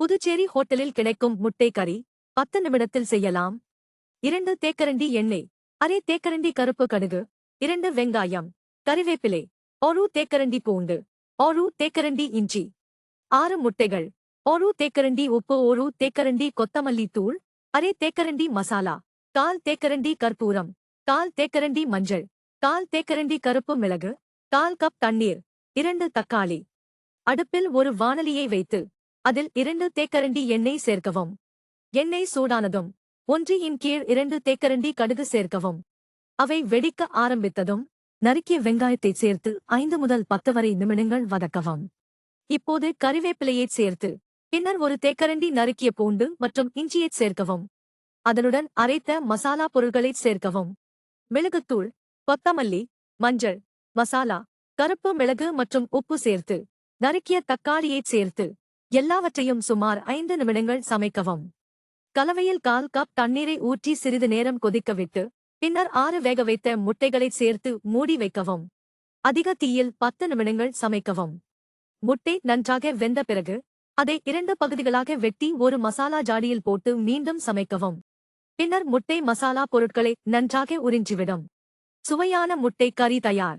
புதுச்சேரி ஹோட்டலில் கிடைக்கும் முட்டை கறி பத்து நிமிடத்தில் செய்யலாம். இரண்டு தேக்கரண்டி எண்ணெய் அரை தேக்கரண்டி கருப்பு கடுகு இரண்டு வெங்காயம் கறிவேப்பிலை ஒரு தேக்கரண்டி பூண்டு ஒரு தேக்கரண்டி இஞ்சி ஆறு முட்டைகள் ஒரு தேக்கரண்டி உப்பு ஒரு தேக்கரண்டி கொத்தமல்லி தூள் அரை தேக்கரண்டி மசாலா கால் தேக்கரண்டி கற்பூரம் கால் தேக்கரண்டி மஞ்சள் கால் தேக்கரண்டி கருப்பு மிளகு கால் கப் தண்ணீர் இரண்டு தக்காளி. அடுப்பில் ஒரு வானலியை வைத்து அதில் இரண்டு தேக்கரண்டி எண்ணெய் சேர்க்கவும். எண்ணெய் சூடானதும் ஒன்றியின் கீழ் இரண்டு தேக்கரண்டி கடுகு சேர்க்கவும். அவை வெடிக்க ஆரம்பித்ததும் நறுக்கிய வெங்காயத்தை சேர்த்து ஐந்து முதல் பத்து வரை நிமிடங்கள் வதக்கவும். இப்போது கறிவேப்பிலையைச் சேர்த்து பின்னர் ஒரு தேக்கரண்டி நறுக்கிய பூண்டு மற்றும் இஞ்சியைச் சேர்க்கவும். அதனுடன் அரைத்த மசாலா பொருட்களைச் சேர்க்கவும். மிளகுத்தூள் கொத்தமல்லி மஞ்சள் மசாலா கருப்பு மிளகு மற்றும் உப்பு சேர்த்து நறுக்கிய தக்காளியைச் சேர்த்து எல்லாவற்றையும் சுமார் ஐந்து நிமிடங்கள் சமைக்கவும். கலவையில் கால் கப் தண்ணீரை ஊற்றி சிறிது நேரம் கொதிக்க விட்டு பின்னர் ஆறு வேக வைத்த முட்டைகளை சேர்த்து மூடி வைக்கவும். அதிக தீயில் பத்து நிமிடங்கள் சமைக்கவும். முட்டை நன்றாக வெந்த பிறகு அதை இரண்டு பகுதிகளாக வெட்டி ஒரு மசாலா ஜாடியில் போட்டு மீண்டும் சமைக்கவும். பின்னர் முட்டை மசாலா பொருட்களை நன்றாக உறிஞ்சிவிடும். சுவையான முட்டை கறி தயார்.